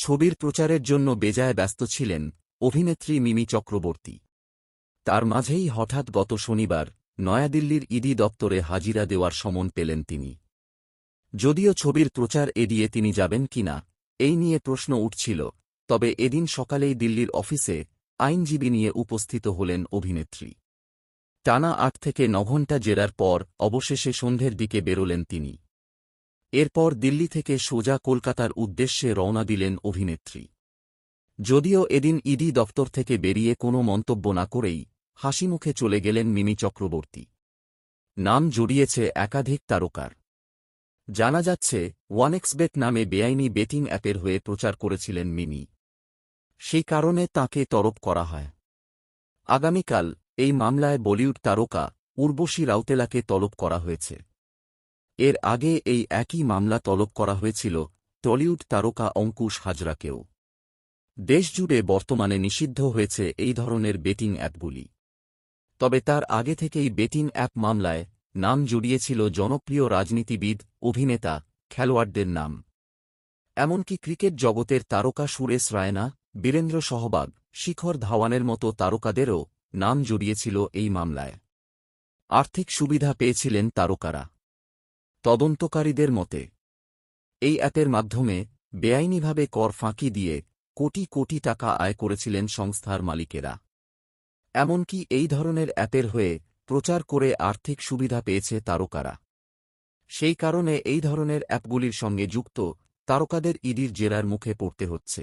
ছবির প্রচারের জন্য বেজায় ব্যস্ত ছিলেন অভিনেত্রী মিমি চক্রবর্তী। তার মাঝেই হঠাৎ গত শনিবার নয়াদিল্লির ইডি দপ্তরে হাজিরা দেওয়ার সমন পেলেন তিনি। যদিও ছবির প্রচার এড়িয়ে তিনি যাবেন কিনা এই নিয়ে প্রশ্ন উঠছিল, তবে এদিন সকালেই দিল্লির অফিসে আইনজীবী নিয়ে উপস্থিত হলেন অভিনেত্রী। টানা আট থেকে ন ঘণ্টা জেরার পর অবশেষে সন্ধ্যের দিকে বেরোলেন তিনি। এরপর দিল্লি থেকে সোজা কলকাতার উদ্দেশ্যে রওনা দিলেন অভিনেত্রী। যদিও এদিন ইডি দপ্তর থেকে বেরিয়ে কোনো মন্তব্য না করেই হাসিমুখে চলে গেলেন মিমি চক্রবর্তী। নাম জড়িয়েছে একাধিক তারকার। জানা যাচ্ছে ওয়ানেক্সবেট নামে বেআইনি বেটিং অ্যাপের হয়ে প্রচার করেছিলেন মিমি। সেই কারণে তাকে তরব করা হয়। আগামীকাল এই মামলায় বলিউড তারকা উর্বশী রাউতেলাকে তলব করা হয়েছে। এর আগে এই একই মামলা তলব করা হয়েছিল টলিউড তারকা অঙ্কুশ হাজরাকেও। দেশজুড়ে বর্তমানে নিষিদ্ধ হয়েছে এই ধরনের বেটিং অ্যাপগুলি। তবে তার আগে থেকেই বেটিং অ্যাপ মামলায় নাম জড়িয়েছিল জনপ্রিয় রাজনীতিবিদ, অভিনেতা, খেলোয়াড়দের নাম। এমনকি ক্রিকেট জগতের তারকা সুরেশ রায়না, বীরেন্দ্র সহবাগ, শিখর ধাওয়ানের মতো তারকাদেরও নাম জড়িয়েছিল এই মামলায়। আর্থিক সুবিধা পেয়েছিলেন তারকারা। তদন্তকারীদের মতে, এই অ্যাপের মাধ্যমে বেআইনিভাবে কর ফাঁকি দিয়ে কোটি কোটি টাকা আয় করেছিলেন সংস্থার মালিকেরা। এমনকি এই ধরনের অ্যাপের হয়ে প্রচার করে আর্থিক সুবিধা পেয়েছে তারকারা। সেই কারণে এই ধরনের অ্যাপগুলির সঙ্গে যুক্ত তারকাদের ইডির জেরার মুখে পড়তে হচ্ছে।